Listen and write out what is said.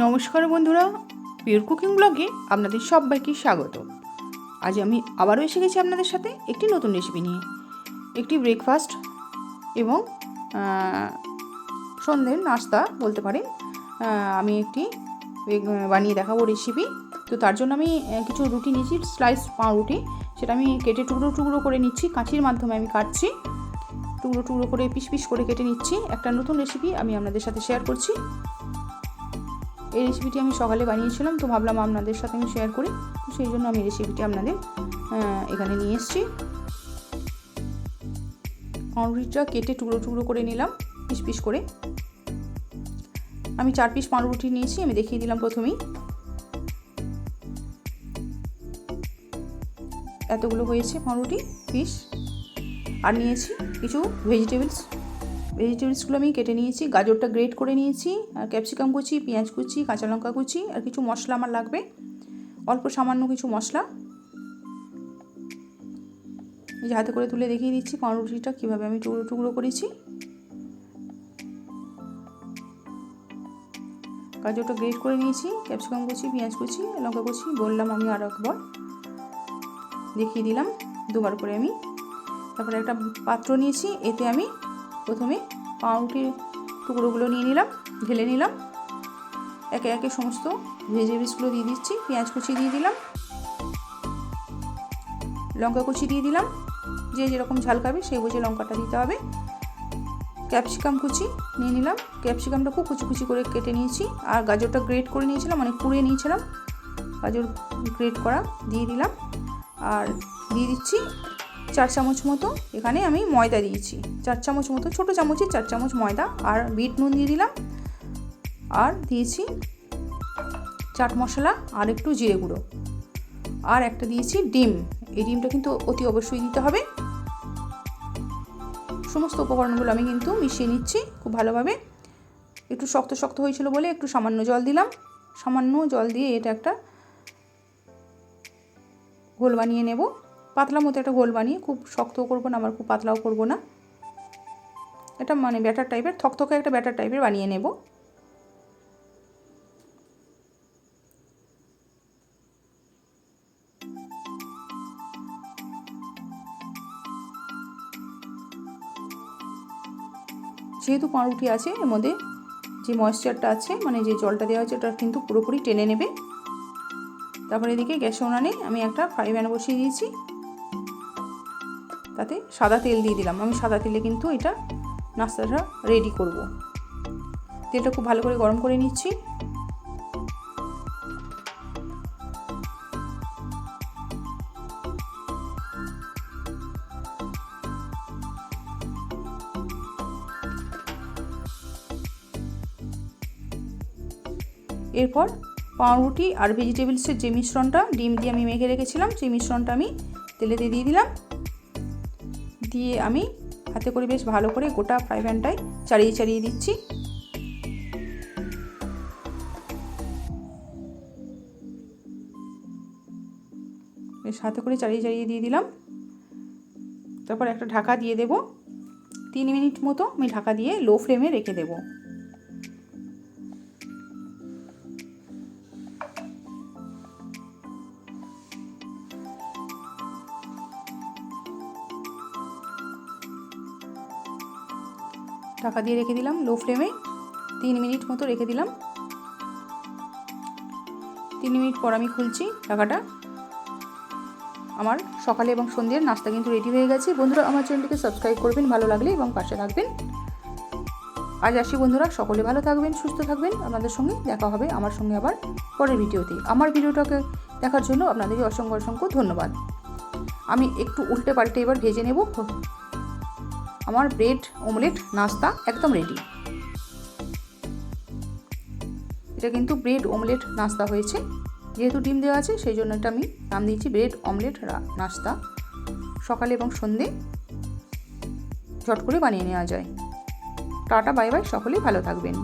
নমস্কার বন্ধুরা pure cooking ব্লগে আপনাদের সবাইকে স্বাগত। আজ আমি আবারও এসে গেছি আপনাদের সাথে একটি নতুন রেসিপি নিয়ে। একটি ব্রেকফাস্ট এবং সন্ধ্যের নাস্তা বলতে পারেন। আমি একটি বানিয়ে দেখাবো রেসিপি তো তার জন্য আমি কিছু রুটি নিয়েছি স্লাইস পাউরুটি। সেটা আমি কেটে টুকরো টুকরো করে নিচ্ছি, কাঁচির মাধ্যমে আমি কাটছি। টুকরো টুকরো করে পিস পিস করে কেটে নিচ্ছি। একটা নতুন রেসিপি আমি আপনাদের সাথে শেয়ার করছি। এই রেসিপিটি আমি সকালে বানিয়েছিলাম, তো ভাবলাম আপনাদের সাথে আমি শেয়ার করি। তো সেই জন্য আমি রেসিপিটি আপনাদের এখানে নিয়ে এসেছি। পাউরুটিটা কেটে টুকরো টুকরো করে নিলাম, পিস পিস করে। আমি চার পিস পাউরুটি নিয়েছি, আমি দেখিয়ে দিলাম প্রথমেই। এতগুলো হয়েছে পাউরুটি পিস আর নিয়েছি কিছু ভেজিটেবলস ভেজিটেবলসগুলো আমি কেটে নিয়েছি, গাজরটা গ্রেট করে নিয়েছি, আর ক্যাপসিকাম কুচি, পেঁয়াজ কুচি, কাঁচা লঙ্কা কুচি, আর কিছু মশলা আমার লাগবে। অল্প সামান্য কিছু মশলা। এই যে হাতে করে তুলে দেখিয়ে দিচ্ছি পাউরুটিটা কীভাবে আমি টুকরো টুকরো করেছি। গাজরটা গ্রেট করে নিয়েছি ক্যাপসিকাম কুচি, পেঁয়াজ কুচি, লঙ্কা কুচি, বললাম আমি আরও একবার। দেখিয়ে দিলাম, দুবার করে আমি। তারপরে একটা পাত্র নিয়েছি, এতে আমি প্রথমে পাউরুটির টুকরোগুলো নিয়ে নিলাম, ঢেলে নিলাম। একে একে সমস্ত ভেজিটেবলসগুলো দিয়ে দিচ্ছি, পেঁয়াজ কুচি দিয়ে দিলাম। লঙ্কা কুচি দিয়ে দিলাম। যে যেরকম ঝাল খাবে সেই বুঝে লঙ্কাটা দিতে হবে। ক্যাপসিকাম কুচি নিয়ে নিলাম। ক্যাপসিকামটা খুব কুচি কুচি করে কেটে নিয়েছি। আর গাজরটা গ্রেট করে নিয়েছিলাম মানে কুড়ে নিয়েছিলাম। গাজর গ্রেট করা দিয়ে দিলাম। আর দিয়ে দিচ্ছি চার চামচ মতো এখানে আমি ময়দা দিয়েছি। চার চামচ মতো, ছোটো চামচে চার চামচ ময়দা আর বিট নুন দিয়ে দিলাম। আর দিয়েছি চাট মশলা আর একটু জিরে গুঁড়ো। আর একটা দিয়েছি ডিম। এই ডিমটা কিন্তু অতি অবশ্যই দিতে হবে। সমস্ত উপকরণগুলো আমি কিন্তু মিশিয়ে নিচ্ছি খুব ভালোভাবে। একটু শক্ত শক্ত হয়েছিল বলে একটু সামান্য জল দিলাম। সামান্য জল দিয়ে এটা একটা গোল বানিয়ে নেব। পাতলা মতো একটা গোল বানিয়ে খুব শক্তও করব না, আবার খুব পাতলাও করব না। এটা মানে ব্যাটার টাইপের, থকথকে একটা ব্যাটার টাইপের বানিয়ে নেব। যেহেতু পাউরুটি আছে, এর মধ্যে যে ময়েশ্চারটা আছে মানে যে জলটা দেওয়া আছে ওটা কিন্তু পুরোপুরি টেনে নেবে। তারপরে এদিকে গ্যাসে উনানে আমি একটা ফ্রাই প্যান বসিয়ে দিয়েছি। তাতে সাদা তেল দিয়ে দিলাম। আমি সাদা তেলে কিন্তু এটা নাস্তাটা রেডি করব। তেলটা খুব ভালো করে গরম করে নিচ্ছি। এরপর পাউরুটি আর ভেজিটেবলসের যে মিশ্রণটা, ডিম দিয়ে আমি মেখে রেখেছিলাম, সেই মিশ্রণটা আমি তেলেতে দিয়ে দিলাম। দিয়ে আমি হাতে করে বেশ ভালো করে গোটা ফ্রাই প্যানটায় চাড়িয়ে চাড়িয়ে দিচ্ছি। বেশ হাতে করে চাড়িয়ে চাড়িয়ে দিয়ে দিলাম। তারপর একটা ঢাকা দিয়ে দেব। তিন মিনিট মতো আমি ঢাকা দিয়ে লো ফ্লেমে রেখে দেবো। ঢাকা দিয়ে রেখে দিলাম লো ফ্লেমে তিন মিনিট মতো রেখে দিলাম। তিন মিনিট পর আমি খুলছি ঢাকাটা। আমার সকালে এবং সন্ধ্যের নাস্তা কিন্তু রেডি হয়ে গেছে। বন্ধুরা, আমার চ্যানেলটিকে সাবস্ক্রাইব করবেন, ভালো লাগলে এবং পাশে থাকবেন। আজ আসি বন্ধুরা, সকলে ভালো থাকবেন, সুস্থ থাকবেন। আপনাদের সঙ্গে দেখা হবে আমার সঙ্গে আবার পরের ভিডিওতে। আমার ভিডিওটাকে দেখার জন্য আপনাদেরকে অসংখ্য অসংখ্য ধন্যবাদ। আমি একটু উল্টে পাল্টে এবার ভেজে নেব। আমার ব্রেড অমলেট নাস্তা একদম রেডি এটা কিন্তু ব্রেড অমলেট নাস্তা হয়েছে। যেহেতু ডিম দেওয়া আছে, সেই জন্য এটা আমি নাম দিয়েছি ব্রেড অমলেট নাস্তা। সকালে এবং সন্ধে ঝট করে বানিয়ে নেওয়া যায়। টাটা, বাই বাই, সকলেই ভালো থাকবেন।